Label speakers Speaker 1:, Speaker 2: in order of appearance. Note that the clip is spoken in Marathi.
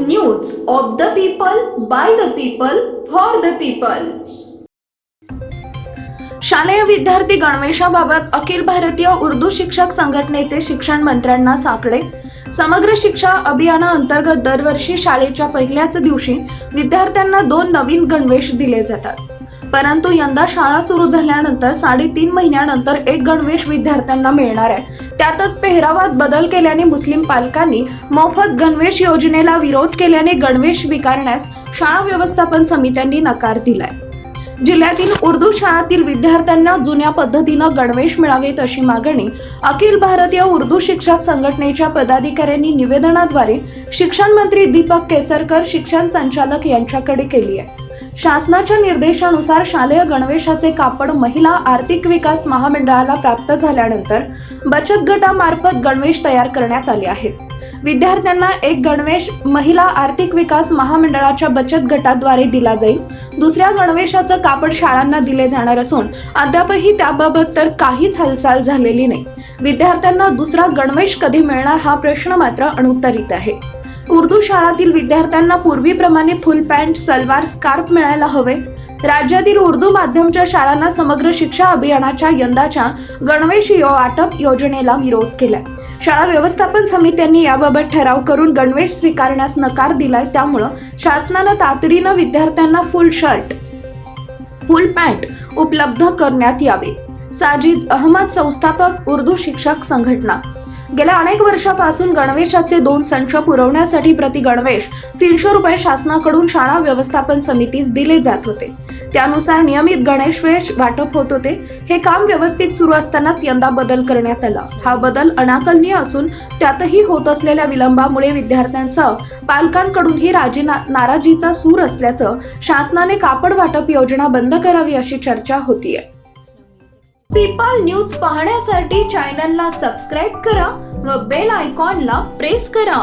Speaker 1: News of the people by the people for the people शालेय विद्यार्थी गणवेशाबाबत अखिल भारतीय उर्दू शिक्षक संघटनेचे शिक्षण मंत्र्यांना साकडे. समग्र शिक्षा अभियानाअंतर्गत दरवर्षी शाळेच्या पहिल्याच दिवशी विद्यार्थ्यांना दोन नवीन गणवेश दिले जातात. परंतु यंदा शाळा सुरू झाल्यानंतर साडेतीन महिन्यानंतर एक गणवेश विद्यार्थ्यांना मिळणार आहे. त्यातच पेहरावात बदल केल्याने मुस्लिम पालकांनी मोफत गणवेश योजनेला विरोध केल्याने गणवेश स्वीकारण्यास शाळा व्यवस्थापन समित्यांनी नकार दिलाय. जिल्ह्यातील उर्दू शाळातील विद्यार्थ्यांना जुन्या पद्धतीनं गणवेश मिळावेत अशी मागणी अखिल भारतीय उर्दू शिक्षक संघटनेच्या पदाधिकाऱ्यांनी निवेदनाद्वारे शिक्षण मंत्री दीपक केसरकर शिक्षण संचालक यांच्याकडे केली आहे. शासनाच्या निर्देशानुसार शालेय गणवेशाचे कापड महिला आर्थिक विकास महामंडळाला प्राप्त झाल्यानंतर बचत गटामार्फत गणवेश तयार करण्यात आले आहेत. विद्यार्थ्यांना एक गणवेश महिला आर्थिक विकास महामंडळाच्या बचत गटाद्वारे दिला जाईल. दुसऱ्या गणवेशाचं कापड शाळांना दिले जाणार असून अद्यापही त्याबाबत तर काहीच हालचाल झालेली नाही. विद्यार्थ्यांना दुसरा गणवेश कधी मिळणार हा प्रश्न मात्र अनुत्तरित आहे. उर्दू शाळातील विद्यार्थ्यांना पूर्वीप्रमाणे फुल पॅन्ट सलवार स्कार्फ मिळायला हवे. राज्यातील उर्दू माध्यमच्या शाळांना समग्र शिक्षा अभियानाच्या यंदाच्या गणवेश यो- वाटप योजनेला विरोध केलाय. शाळा व्यवस्थापन समित्यांनी याबाबत ठराव करून गणवेश स्वीकारण्यास नकार दिलाय त्यामुळं शासनानं तातडीनं विद्यार्थ्यांना फुल शर्ट फुल पॅन्ट उपलब्ध करण्यात यावे. साजिद अहमद संस्थापक उर्दू शिक्षक संघटना गेल्या अनेक वर्षापासून गणवेशाचे दोन संच पुरवण्यासाठी प्रति गणवेश तीनशे रुपये शासनाकडून शाळा व्यवस्थापन समितीस दिले जात होते. त्यानुसार नियमित गणेश वेश वाटप होत होते. हे काम व्यवस्थित सुरू असतानाच यंदा बदल करण्यात आला. हा बदल अनाकलनीय असून त्यातही होत असलेल्या विलंबामुळे विद्यार्थ्यांसह पालकांकडूनही राजी नाराजीचा सूर असल्याचं शासनाने कापड वाटप योजना बंद करावी अशी चर्चा होतीये. पीपल न्यूज पाहण्यासाठी चॅनलला सबस्क्राईब करा व बेल आयकॉनला प्रेस करा.